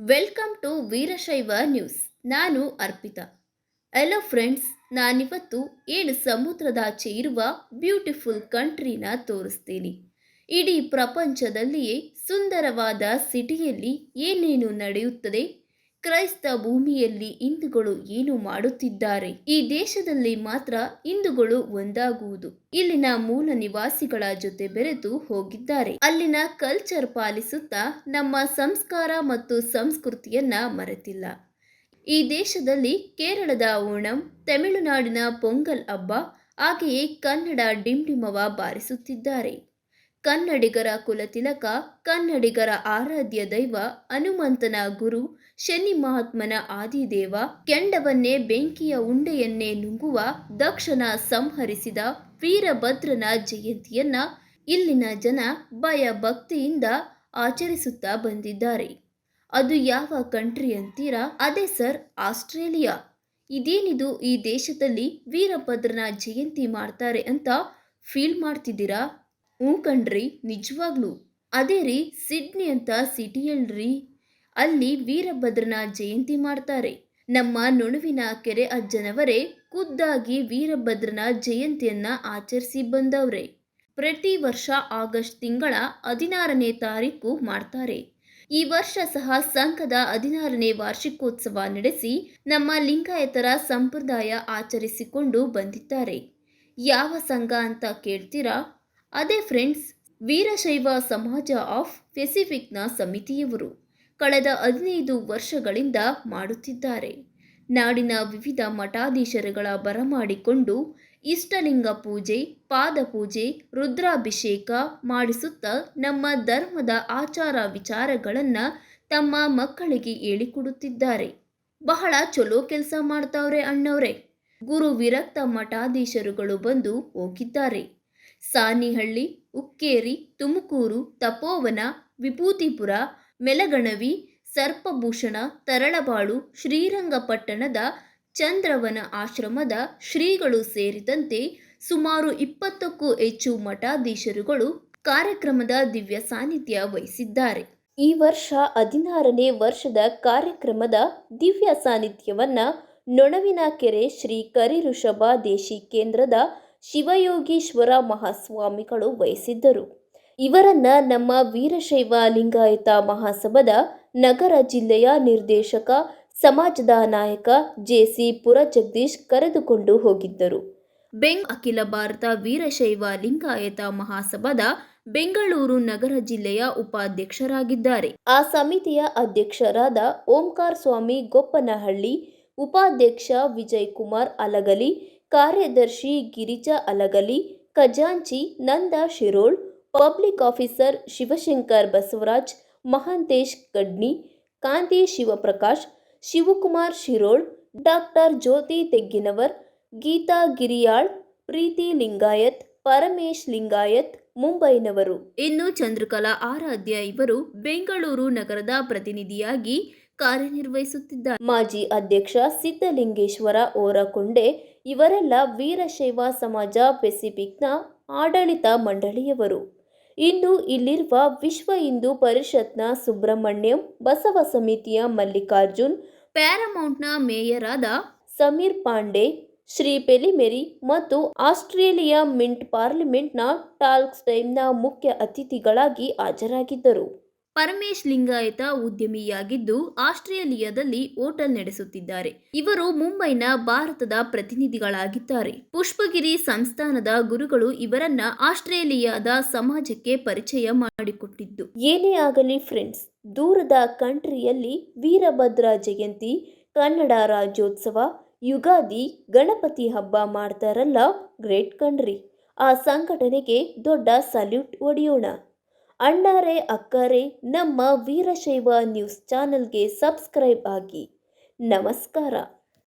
Welcome to Veerashaiva news. ನಾನು Arpita. Hello friends ನಾನಿವತ್ತು ಏನು ಸಮುದ್ರದಾಚೆ ಇರುವ ಬ್ಯೂಟಿಫುಲ್ ಕಂಟ್ರಿನ ತೋರಿಸ್ತೀನಿ. ಇಡೀ ಪ್ರಪಂಚದಲ್ಲಿಯೇ ಸುಂದರವಾದ ಸಿಟಿಯಲ್ಲಿ ಏನೇನು ನಡೆಯುತ್ತದೆ? ಕ್ರೈಸ್ತ ಭೂಮಿಯಲ್ಲಿ ಹಿಂದೂಗಳು ಏನು ಮಾಡುತ್ತಿದ್ದಾರೆ? ಈ ದೇಶದಲ್ಲಿ ಮಾತ್ರ ಹಿಂದೂಗಳು ಒಂದಾಗುವುದು. ಇಲ್ಲಿನ ಮೂಲ ನಿವಾಸಿಗಳ ಜೊತೆ ಬೆರೆತು ಹೋಗಿದ್ದಾರೆ. ಅಲ್ಲಿನ ಕಲ್ಚರ್ ಪಾಲಿಸುತ್ತಾ ನಮ್ಮ ಸಂಸ್ಕಾರ ಮತ್ತು ಸಂಸ್ಕೃತಿಯನ್ನ ಮರೆತಿಲ್ಲ. ಈ ದೇಶದಲ್ಲಿ ಕೇರಳದ ಓಣಂ, ತಮಿಳುನಾಡಿನ ಪೊಂಗಲ್ ಹಬ್ಬ, ಹಾಗೆಯೇ ಕನ್ನಡ ಡಿಂಡಿಮವ ಬಾರಿಸುತ್ತಿದ್ದಾರೆ. ಕನ್ನಡಿಗರ ಕುಲತಿಲಕ ಕನ್ನಡಿಗರ ಆರಾಧ್ಯ ದೈವ ಹನುಮಂತನ ಗುರು ಶನಿ ಮಹಾತ್ಮನ ಆದಿದೇವ ಕೆಂಡವನ್ನೇ ಬೆಂಕಿಯ ಉಂಡೆಯನ್ನೇ ನುಂಗುವ ದಕ್ಷನ ಸಂಹರಿಸಿದ ವೀರಭದ್ರನ ಜಯಂತಿಯನ್ನ ಇಲ್ಲಿನ ಜನ ಭಯ ಭಕ್ತಿಯಿಂದ ಆಚರಿಸುತ್ತಾ ಬಂದಿದ್ದಾರೆ. ಅದು ಯಾವ ಕಂಟ್ರಿ ಅಂತೀರಾ? ಅದೇ ಸರ್ ಆಸ್ಟ್ರೇಲಿಯಾ. ಇದೇನಿದು ಈ ದೇಶದಲ್ಲಿ ವೀರಭದ್ರನ ಜಯಂತಿ ಮಾಡ್ತಾರೆ ಅಂತ ಫೀಲ್ ಮಾಡ್ತಿದ್ದೀರಾ? ಹ್ಞೂ ಕಣ್ರಿ, ನಿಜವಾಗ್ಲೂ. ಅದೇ ರೀ, ಸಿಡ್ನಿ ಅಂತ ಸಿಟಿಯಲ್ರಿ ಅಲ್ಲಿ ವೀರಭದ್ರನ ಜಯಂತಿ ಮಾಡ್ತಾರೆ. ನಮ್ಮ ನುಣುವಿನ ಕೆರೆ ಅಜ್ಜನವರೇ ಖುದ್ದಾಗಿ ವೀರಭದ್ರನ ಜಯಂತಿಯನ್ನ ಆಚರಿಸಿ ಬಂದವ್ರೆ. ಪ್ರತಿ ವರ್ಷ ಆಗಸ್ಟ್ ತಿಂಗಳ ಹದಿನಾರನೇ ತಾರೀಕು ಮಾಡ್ತಾರೆ. ಈ ವರ್ಷ ಸಹ ಸಂಘದ ಹದಿನಾರನೇ ವಾರ್ಷಿಕೋತ್ಸವ ನಡೆಸಿ ನಮ್ಮ ಲಿಂಗಾಯತರ ಸಂಪ್ರದಾಯ ಆಚರಿಸಿಕೊಂಡು ಬಂದಿದ್ದಾರೆ. ಯಾವ ಸಂಘ ಅಂತ ಕೇಳ್ತೀರಾ? ಅದೇ ಫ್ರೆಂಡ್ಸ್, ವೀರಶೈವ ಸಮಾಜ ಆಫ್ ಪೆಸಿಫಿಕ್ನ ಸಮಿತಿಯವರು ಕಳೆದ ಹದಿನೈದು ವರ್ಷಗಳಿಂದ ಮಾಡುತ್ತಿದ್ದಾರೆ. ನಾಡಿನ ವಿವಿಧ ಮಠಾಧೀಶರುಗಳ ಬರಮಾಡಿಕೊಂಡು ಇಷ್ಟಲಿಂಗ ಪೂಜೆ ಪಾದಪೂಜೆ ರುದ್ರಾಭಿಷೇಕ ಮಾಡಿಸುತ್ತಾ ನಮ್ಮ ಧರ್ಮದ ಆಚಾರ ವಿಚಾರಗಳನ್ನು ತಮ್ಮ ಮಕ್ಕಳಿಗೆ ಹೇಳಿಕೊಡುತ್ತಿದ್ದಾರೆ. ಬಹಳ ಚಲೋ ಕೆಲಸ ಮಾಡ್ತಾವ್ರೆ ಅಣ್ಣವ್ರೆ. ಗುರು ವಿರಕ್ತ ಮಠಾಧೀಶರುಗಳು ಬಂದು ಹೋಗಿದ್ದಾರೆ. ಸಾನಿಹಳ್ಳಿ, ಉಕ್ಕೇರಿ, ತುಮಕೂರು, ತಪೋವನ, ವಿಭೂತಿಪುರ, ಮೆಲಗಣವಿ, ಸರ್ಪಭೂಷಣ, ತರಳಬಾಳು, ಶ್ರೀರಂಗಪಟ್ಟಣದ ಚಂದ್ರವನ ಆಶ್ರಮದ ಶ್ರೀಗಳು ಸೇರಿದಂತೆ ಸುಮಾರು ಇಪ್ಪತ್ತಕ್ಕೂ ಹೆಚ್ಚು ಮಠಾಧೀಶರುಗಳು ಕಾರ್ಯಕ್ರಮದ ದಿವ್ಯ ಸಾನ್ನಿಧ್ಯ ವಹಿಸಿದ್ದಾರೆ. ಈ ವರ್ಷ ಹದಿನಾರನೇ ವರ್ಷದ ಕಾರ್ಯಕ್ರಮದ ದಿವ್ಯ ಸಾನ್ನಿಧ್ಯವನ್ನು ನೊಣವಿನ ಕೆರೆ ಶ್ರೀ ಕರಿಋಷಭ ದೇಶಿ ಕೇಂದ್ರದ ಶಿವಯೋಗೀಶ್ವರ ಮಹಾಸ್ವಾಮಿಗಳು ವಹಿಸಿದ್ದರು ಇವರನ್ನ ನಮ್ಮ ವೀರಶೈವ ಲಿಂಗಾಯತ ಮಹಾಸಭದ ನಗರ ಜಿಲ್ಲೆಯ ನಿರ್ದೇಶಕ, ಸಮಾಜದ ನಾಯಕ ಜೆಸಿ ಪುರ ಜಗದೀಶ್ ಕರೆದುಕೊಂಡು ಹೋಗಿದ್ದರು. ಬೆಂಗ್ ಅಖಿಲ ಭಾರತ ವೀರಶೈವ ಲಿಂಗಾಯತ ಮಹಾಸಭಾದ ಬೆಂಗಳೂರು ನಗರ ಜಿಲ್ಲೆಯ ಉಪಾಧ್ಯಕ್ಷರಾಗಿದ್ದಾರೆ. ಆ ಸಮಿತಿಯ ಅಧ್ಯಕ್ಷರಾದ ಓಂಕಾರ ಸ್ವಾಮಿ ಗೊಪ್ಪನಹಳ್ಳಿ, ಉಪಾಧ್ಯಕ್ಷ ವಿಜಯ್ ಕುಮಾರ್ ಅಲಗಲಿ ಕಾರ್ಯದರ್ಶಿ ಗಿರಿಜಾ ಅಲಗಲಿ, ಖಜಾಂಚಿ Nanda Shirol, public officer Shivashankar Basavaraj, Mahantesh Kadni, Kanti Shivaprakash, Shivakumar Shirol, doctor Jyoti Tegginavar, Geeta Giriyal, Preeti Lingayat, Paramesh Lingayat ಮುಂಬೈನವರು. ಇನ್ನು ಚಂದ್ರಕಲಾ ಆರಾಧ್ಯ ಇವರು ಬೆಂಗಳೂರು ನಗರದ ಪ್ರತಿನಿಧಿಯಾಗಿ ಕಾರ್ಯನಿರ್ವಹಿಸುತ್ತಿದ್ದಾರೆ. ಮಾಜಿ ಅಧ್ಯಕ್ಷ ಸಿದ್ದಲಿಂಗೇಶ್ವರ ಓರಕೊಂಡೆ ಇವರೆಲ್ಲ ವೀರಶೈವ ಸಮಾಜ ಪೆಸಿಫಿಕ್ನ ಆಡಳಿತ ಮಂಡಳಿಯವರು. ಇಂದು ಇಲ್ಲಿರುವ ವಿಶ್ವ ಹಿಂದೂ ಪರಿಷತ್ನ ಸುಬ್ರಹ್ಮಣ್ಯಂ ಬಸವ ಸಮಿತಿಯ ಮಲ್ಲಿಕಾರ್ಜುನ್, ಪ್ಯಾರಮೌಂಟ್ನ ಮೇಯರಾದ ಸಮೀರ್ ಪಾಂಡೆ, ಶ್ರೀ ಪೆಲಿಮೆರಿ ಮತ್ತು ಆಸ್ಟ್ರೇಲಿಯಾ ಮಿಂಟ್ ಪಾರ್ಲಿಮೆಂಟ್ನ ಟಾಲ್ಕ್ಸ್ ಟೈಮ್ನ ಮುಖ್ಯ ಅತಿಥಿಗಳಾಗಿ ಹಾಜರಾಗಿದ್ದರು. ಪರಮೇಶ್ ಲಿಂಗಾಯತ ಉದ್ಯಮಿಯಾಗಿದ್ದು ಆಸ್ಟ್ರೇಲಿಯಾದಲ್ಲಿ ಹೋಟೆಲ್ ನಡೆಸುತ್ತಿದ್ದಾರೆ. ಇವರು ಮುಂಬೈನ ಭಾರತದ ಪ್ರತಿನಿಧಿಗಳಾಗಿದ್ದಾರೆ. ಪುಷ್ಪಗಿರಿ ಸಂಸ್ಥಾನದ ಗುರುಗಳು ಇವರನ್ನ ಆಸ್ಟ್ರೇಲಿಯಾದ ಸಮಾಜಕ್ಕೆ ಪರಿಚಯ ಮಾಡಿಕೊಟ್ಟಿದ್ದು. ಏನೇ ಆಗಲಿ ಫ್ರೆಂಡ್ಸ್, ದೂರದ ಕಂಟ್ರಿಯಲ್ಲಿ ವೀರಭದ್ರ ಜಯಂತಿ, ಕನ್ನಡ ರಾಜ್ಯೋತ್ಸವ, ಯುಗಾದಿ, ಗಣಪತಿ ಹಬ್ಬ ಮಾಡ್ತಾರಲ್ಲ, ಗ್ರೇಟ್ ಕಂಟ್ರಿ ಆ ಸಂಘಟನೆಗೆ ದೊಡ್ಡ ಸಲ್ಯೂಟ್ ಹೊಡೆಯೋಣ ಅಣ್ಣಾರೆ ಅಕ್ಕಾರೆ ನಮ್ಮ ವೀರಶೈವ ನ್ಯೂಸ್ ಚಾನೆಲ್ಗೆ ಸಬ್ಸ್ಕ್ರೈಬ್ ಆಗಿ. ನಮಸ್ಕಾರ.